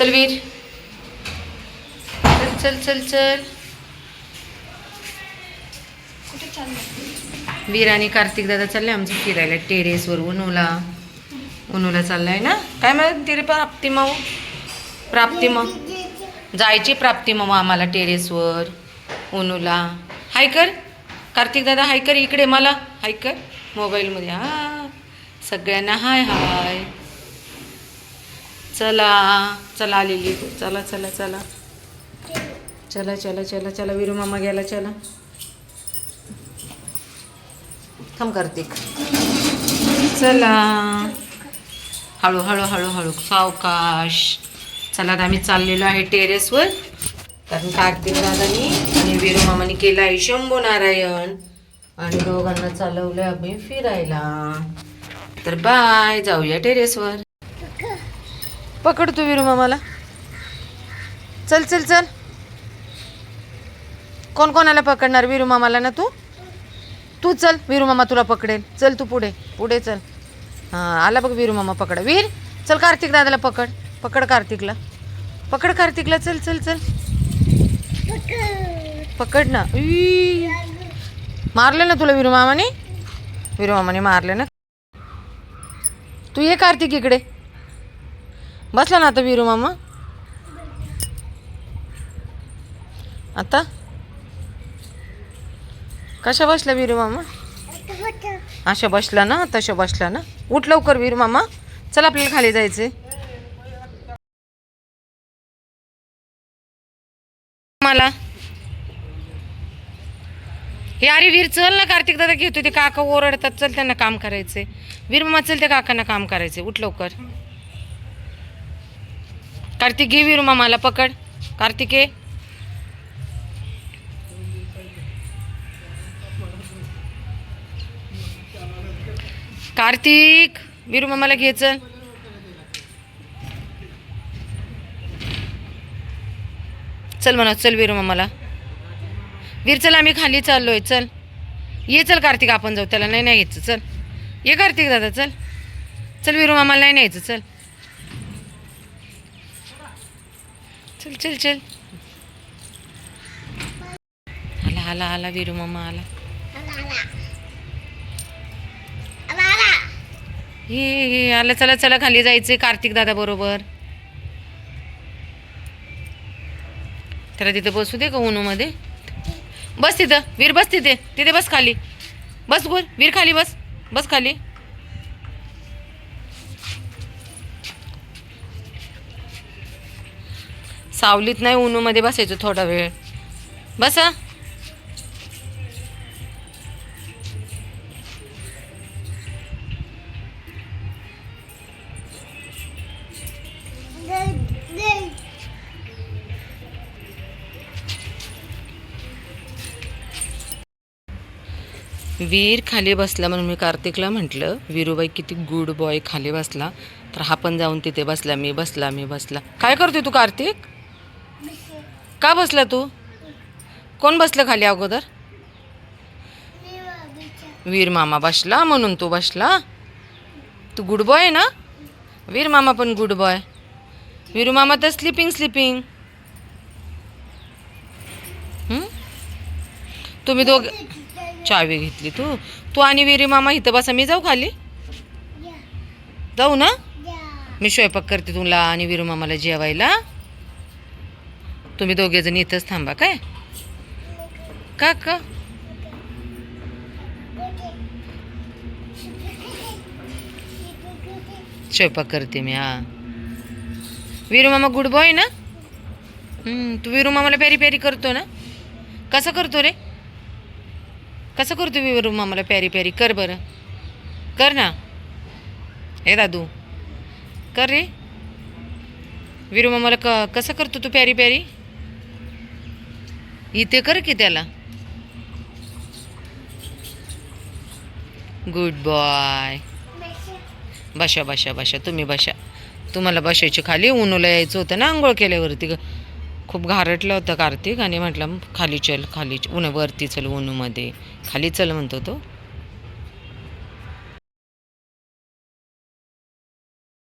चल वीर. चल चल चल चल. वीर आणि कार्तिक दादा चालले आमचं फिरायला टेरेसवर उनोला. उनोला चाललाय ना? काय म्हणते रे प्राप्ती माऊ? प्राप्ती मग जायची प्राप्ती मग आम्हाला टेरेसवर उनोला. हाय कर. कार्तिक दादा हाय कर. इकडे मला. हाय कर. मोबाईलमध्ये. हा. सगळ्यांना हाय हाय. चला चला आलेली चला चला चला. चला चला चला चला विरू मामा गेला चला. थांब कार्तिक. चला. हळूहळू हळूहळू सावकाश. चला आता आम्ही चाललेलो आहे टेरेसवर. कारण कार्तिक दादानी आणि विरू मामाने केलं आहे शंभू नारायण आणि दोघांना चालवलं आम्ही फिरायला. तर बाय जाऊया टेरेसवर. पकड तू वीरू मामाला. चल चल चल. कोण कोणाला पकडणार वीरू मामाला ना तू? तू चल वीरू मामा तुला पकडेल. चल तू पुढे पुढे चल. हां आला बघ वीरू मामा पकड. वीर चल कार्तिक दादाला पकड. पकड कार्तिकला. पकड कार्तिकला चल चल चल. पकड ना. ई. मारलं ना तुला वीरू मामाने? मारले मामाने मारलं ना. तू ये कार्तिक इकडे. बसला ना आता वीरू मामा. आता? कशा बसल्या वीरू मामा? अशा बसला ना तशा बसला ना. उठ लवकर वीर मामा. चल आपल्याला खाली जायचे मला. हे अरे वीर चल ना कार्तिक दादा घेतो ते काका ओरडतात. चल त्यांना काम करायचे वीर मामा चल त्या काकांना काम करायचे उठ लवकर. कार्तिक घे विरू मामाला पकड. कार्तिके. कार्तिक विरू मामाला घे चल. चल म्हणा चल विरू मामाला. वीर चल आम्ही खाली चाललोय चल. ये चल कार्तिक आपण जाऊ त्याला नाही नाही घ्यायचं चल. ये कार्तिक दादा चल. चल विरू मामाला नाही न्यायचं चल. चल चल चल. आला आला आला वीरू मामा आला. हे हे आला चला चला खाली जायचं कार्तिक दादा बरोबर. त्याला तिथे बसू दे का उनूमध्ये बस तिथं वीर बस तिथे तिथे बस खाली. बस गोर वीर खाली बस बस खाली. सावलीत नाही उन्हामध्ये बसायचं थोडा वेळ. बसा वीर खाली बसला म्हणून मी कार्तिकला म्हटलं वीरूबाई किती गुड बॉय खाली बसला तर हा पण जाऊन तिथे बसला मी बसला मी बसला. काय करतोय तू कार्तिक? का बसला तू? कोण बसलं खाली अगोदर? वीर मामा बसला म्हणून तू बसला. तू गुड बॉय आहे ना? वीर मामा पण गुड बॉय वीरू मामा तर स्लिपिंग स्लिपिंग तुम्ही दोघ चावी घेतली तू. तू आणि वीरी मामा इथं बसा. मी जाऊ खाली? जाऊ ना? मी स्वयंपाक करते तुला आणि वीरू मामाला जेवायला. तुम्ही दोघेजण इथंच थांबा काय? का का स्वयंपाक करते मी हा. वीरू मामा गुड बॉय ना? तू वीरू मामाला प्यारी प्यारी करतो ना? कसं करतो रे? कसं करतो वीरू मामाला प्यारी प्यारी? कर बरं. कर ना. ए दादू कर रे. वीरू मामाला क कसं करतो तू प्यारी प्यारी? इथे कर की त्याला. गुड बॉय बशा बशा बशा. तुम्ही बशा. तुम्हाला बशायची खाली उन्हाला यायचं होतं ना आंघोळ केल्यावरती. खूप घारटलं होतं कार्तिक आणि म्हटलं खाली चल खाली च- ऊन वरती चल ऊनमध्ये खाली चल म्हणतो तो.